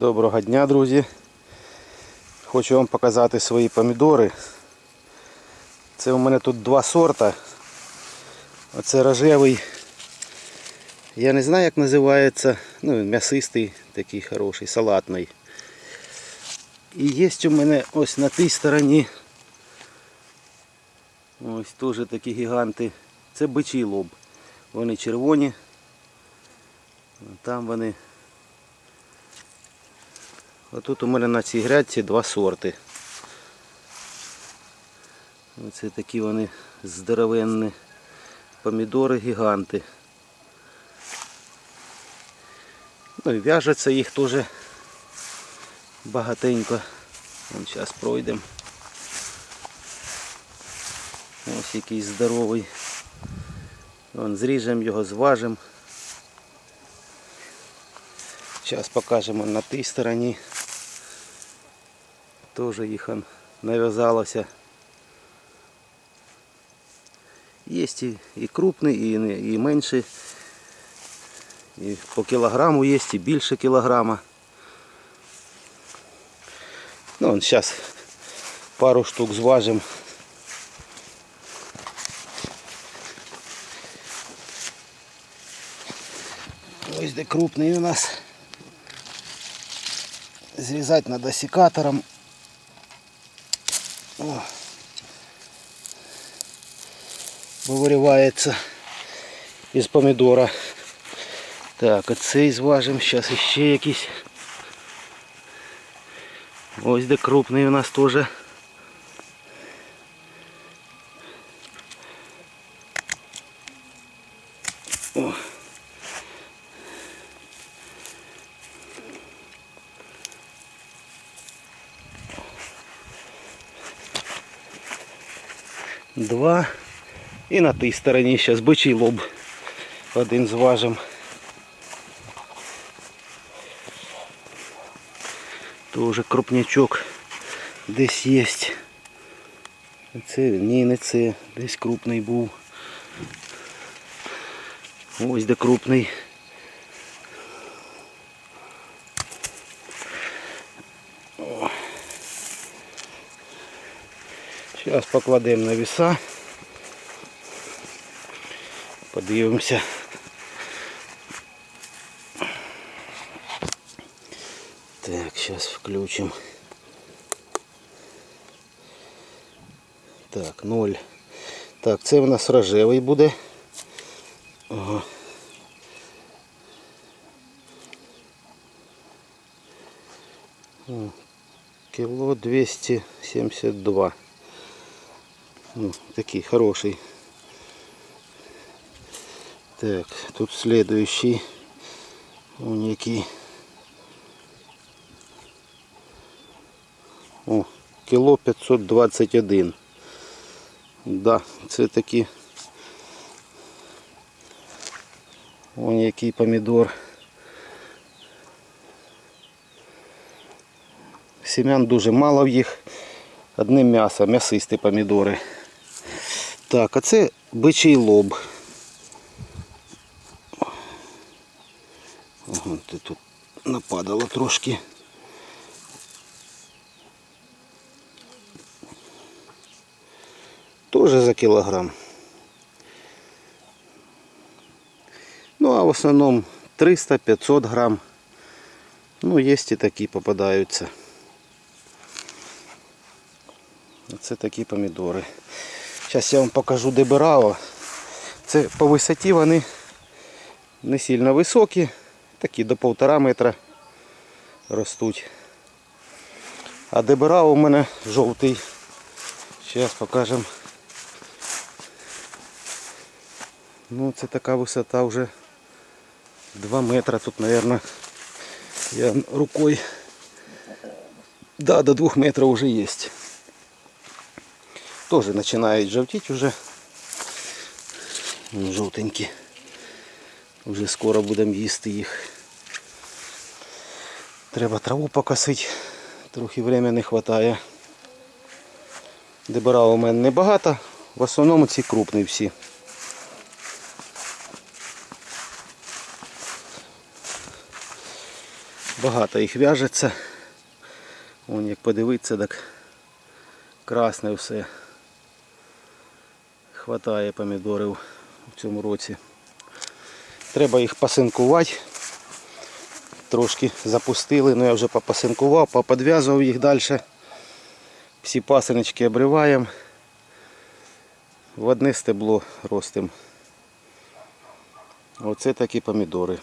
Доброго дня, друзі. Хочу вам показати свої помідори. Це у мене тут два сорта. Оце рожевий. Я не знаю, як називається. Ну, він м'ясистий, такий хороший, салатний. І є у мене ось на тій стороні. Ось теж такі гіганти. Це бичий лоб. Вони червоні. Там вони Отут у мене на цій грядці два сорти. Оце такі вони здоровенні помідори гіганти. Ну і в'яжеться їх теж багатенько. Вон Зараз пройдемо. Ось який здоровий. Вон, зріжемо його, зважимо. Зараз покажемо на тій стороні. Теж їх он. Є і, і крупний, і, не- і менший. І по кілограму є, і більше кілограма. Ну, зараз пару штук зважимо. Ось де крупний у нас. Зрізати треба секатором. О. Виривається із помідора. Так, оцей зважимо. Зараз ще якийсь. Ось де крупний у нас теж. Два. І на тій стороні зараз бичий лоб. Один зважим. Тоже крупнячок десь є. Це ні, не це. Десь крупний був. Ось де крупний. Зараз покладемо на віса. Подивимося. Так, зараз включимо. Так, 0. Так, це у нас рожевий буде. Ага. Кіло 272. Ну, такий хороший. Так, тут следующий. Он який. О, кіло 521. Да, це такі. Вон який помідор. Семян дуже мало в їх. Одне м'ясо, м'ясисті помідори. Так, а це бичий лоб. Ага, ти тут нападало трошки. Тоже за кілограм. Ну, а в основному 300-500 грам. Ну, є і такі попадаються. Це такі помідори. Зараз я вам покажу деберао. Це по висоті вони не сильно високі, такі до півтора метра ростуть. А деберао у мене жовтий. Зараз покажемо. Ну це така висота вже 2 метра тут, мабуть. Я рукою. Да, до 2 метрів вже є. Тоже починають жовтіти вже. Жовтенькі. Вже скоро будемо їсти їх. Треба траву покосити. Трохи времени не вистачає. Дебира у мене небагато. В основному ці крупні всі. Багато їх в'яжеться. Вон як подивитися, так красне все. Хватає помідорів в цьому році. Треба їх пасинкувати. Трошки запустили, ну я вже попасинкував, поподв'язував їх далі. Всі пасиночки обриваємо. В одне стебло ростимо. Оце такі помідори.